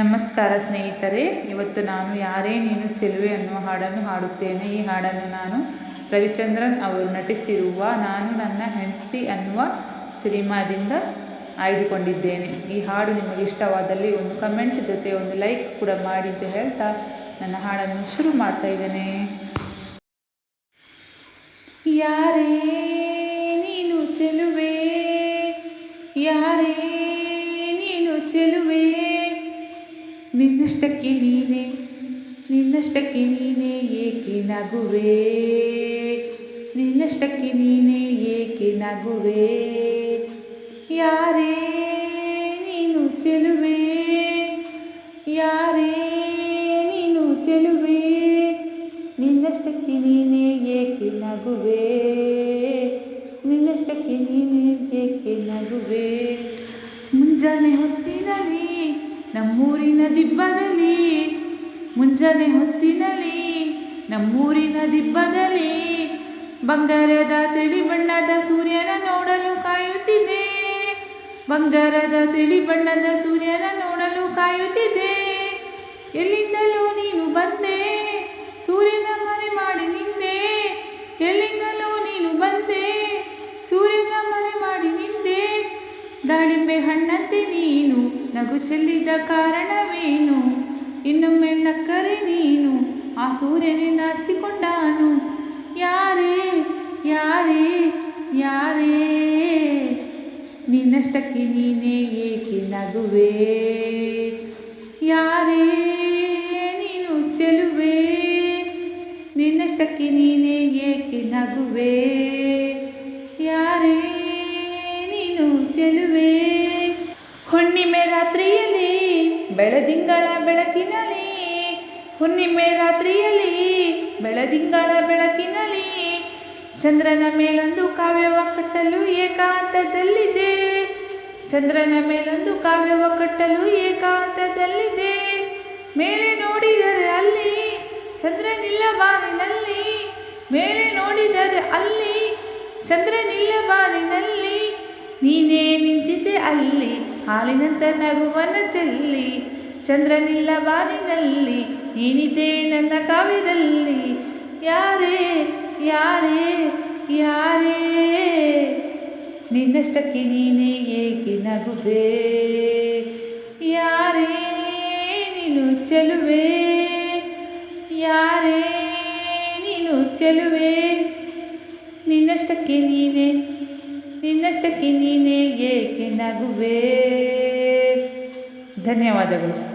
ನಮಸ್ಕಾರ ಸ್ನೇಹಿತರೆ, ಇವತ್ತು ನಾನು ಯಾರೇ ನೀನು ಚೆಲುವೆ ಅನ್ನುವ ಹಾಡನ್ನು ಹಾಡುತ್ತೇನೆ. ಈ ಹಾಡನ್ನು ನಾನು ರವಿಚಂದ್ರನ್ ಅವರು ನಟಿಸಿರುವ ನಾನು ನನ್ನ ಹೆಂಡತಿ ಅನ್ನುವ ಸಿನಿಮಾದಿಂದ ಆಯ್ದುಕೊಂಡಿದ್ದೇನೆ. ಈ ಹಾಡು ನಿಮಗೆ ಇಷ್ಟವಾದಲ್ಲಿ ಒಂದು ಕಮೆಂಟ್ ಜೊತೆ ಒಂದು ಲೈಕ್ ಕೂಡ ಮಾಡಿ ಅಂತ ಹೇಳ್ತಾ ನನ್ನ ಹಾಡನ್ನು ಶುರು ಮಾಡ್ತಾ ಇದ್ದೇನೆ. ಯಾರೇ ನಿನ್ನಷ್ಟಕ್ಕೆ ನೀನೇ ನಿನ್ನಷ್ಟಕ್ಕೆ ನೀನೇ ಏಕೆ ನಗುವೆ? ನಿನ್ನಷ್ಟಕ್ಕೆ ನೀನೇ ಏಕೆ ನಗುವೆ? ಯಾರೇ ನೀನು ಚೆಲುವೆ? ಯಾರೇ ನೀನು ಚೆಲುವೆ? ನಿನ್ನಷ್ಟಕ್ಕೆ ನೀನೇ ಏಕೆ ನಗುವೆ? ನಿನ್ನಷ್ಟಕ್ಕೆ ನೀನೇ ಏಕೆ ನಗುವೆ? ಮುಂಜಾನೆ ಹೊತ್ತಿನಲ್ಲಿ ನಮ್ಮೂರಿನ ದಿಬ್ಬದಲ್ಲಿ, ಮುಂಜಾನೆ ಹೊತ್ತಿನಲ್ಲಿ, ನಮ್ಮೂರಿನ ದಿಬ್ಬದಲ್ಲಿ, ಬಂಗಾರದ ತಿಳಿ ಬಣ್ಣದ ಸೂರ್ಯನ ನೋಡಲು ಕಾಯುತ್ತಿದೆ. ಬಂಗಾರದ ತಿಳಿ ಬಣ್ಣದ ಸೂರ್ಯನ ನೋಡಲು ಕಾಯುತ್ತಿದೆ. ಎಲ್ಲಿಂದಲೂ ನೀನು ಬಂದೆ? ಸೂರ್ಯನ ಮರೆ ಮಾಡಿ ನಿಂದೆ? ಎಲ್ಲಿಂದಲೂ ನೀನು ಬಂದೆ? ಸೂರ್ಯನ ಮರೆ ಮಾಡಿ ನಿಂದೆ? ದಾಳಿಂಬೆ ಹಣ್ಣಂತೆ ನೀನು ನಗು ಚೆಲ್ಲಿದ ಕಾರಣವೇನು? ಇನ್ನೊಮ್ಮೆ ನಕ್ಕರೆ ನೀನು, ಆ ಸೂರ್ಯನೇ ನಾಚಿಕೊಂಡಾನು. ಯಾರೇ ಯಾರೇ ಯಾರೇ? ನಿನ್ನಷ್ಟಕ್ಕೆ ನೀನೇ ಏಕೆ ನಗುವೆ? ಯಾರೇ ನೀನು ಚೆಲುವೆ? ನಿನ್ನಷ್ಟಕ್ಕೆ ನೀನೇ ಏಕೆ ನಗುವೆ? ಯಾರೇ ನೀನು ಚೆಲುವೆ? ಹುಣ್ಣಿಮೆ ರಾತ್ರಿಯಲ್ಲಿ, ಬೆಳದಿಂಗಳ ಬೆಳಕಿನಲ್ಲಿ. ಹುಣ್ಣಿಮೆ ರಾತ್ರಿಯಲ್ಲಿ, ಬೆಳದಿಂಗಳ ಬೆಳಕಿನಲ್ಲಿ. ಚಂದ್ರನ ಮೇಲೊಂದು ಕಾವ್ಯವ ಕಟ್ಟಲು ಏಕಾಂತದಲ್ಲಿದೆ. ಚಂದ್ರನ ಮೇಲೊಂದು ಕಾವ್ಯವ ಕಟ್ಟಲು ಏಕಾಂತದಲ್ಲಿದೆ. ಮೇಲೆ ನೋಡಿದರೆ ಅಲ್ಲಿ ಚಂದ್ರನಿಲ್ಲ ಬಾರಿನಲ್ಲಿ ಮೇಲೆ ನೋಡಿದರೆ ಅಲ್ಲಿ ಚಂದ್ರನಿಲ್ಲ ಬಾರಿನಲ್ಲಿ ನೀನೇ ನಿಂತಿದ್ದೆ ಅಲ್ಲಿ ಹಾಲಿನಂತ ನಗುವನ ಚೆಲ್ಲಿ, ಚಂದ್ರನಿಲ್ಲ ಬಾನಿನಲ್ಲಿ ನೀನಿದ್ದೆ ನನ್ನ ಕಾವ್ಯದಲ್ಲಿ? ಯಾರೇ ಯಾರೇ ಯಾರೇ? ನಿನ್ನಷ್ಟಕ್ಕೆ ನೀನೇ ಏಕೆ ನಗುವೆ? ಯಾರೇ ನೀನು ಚೆಲುವೆ? ಯಾರೇ ನೀನು ಚೆಲುವೆ? ನಿನ್ನಷ್ಟಕ್ಕೆ ನೀನೇ ನಿನ್ನಷ್ಟಕ್ಕೆ ನೀನೇ ಏಕೆ ನಗುವೆ? ಧನ್ಯವಾದಗಳು.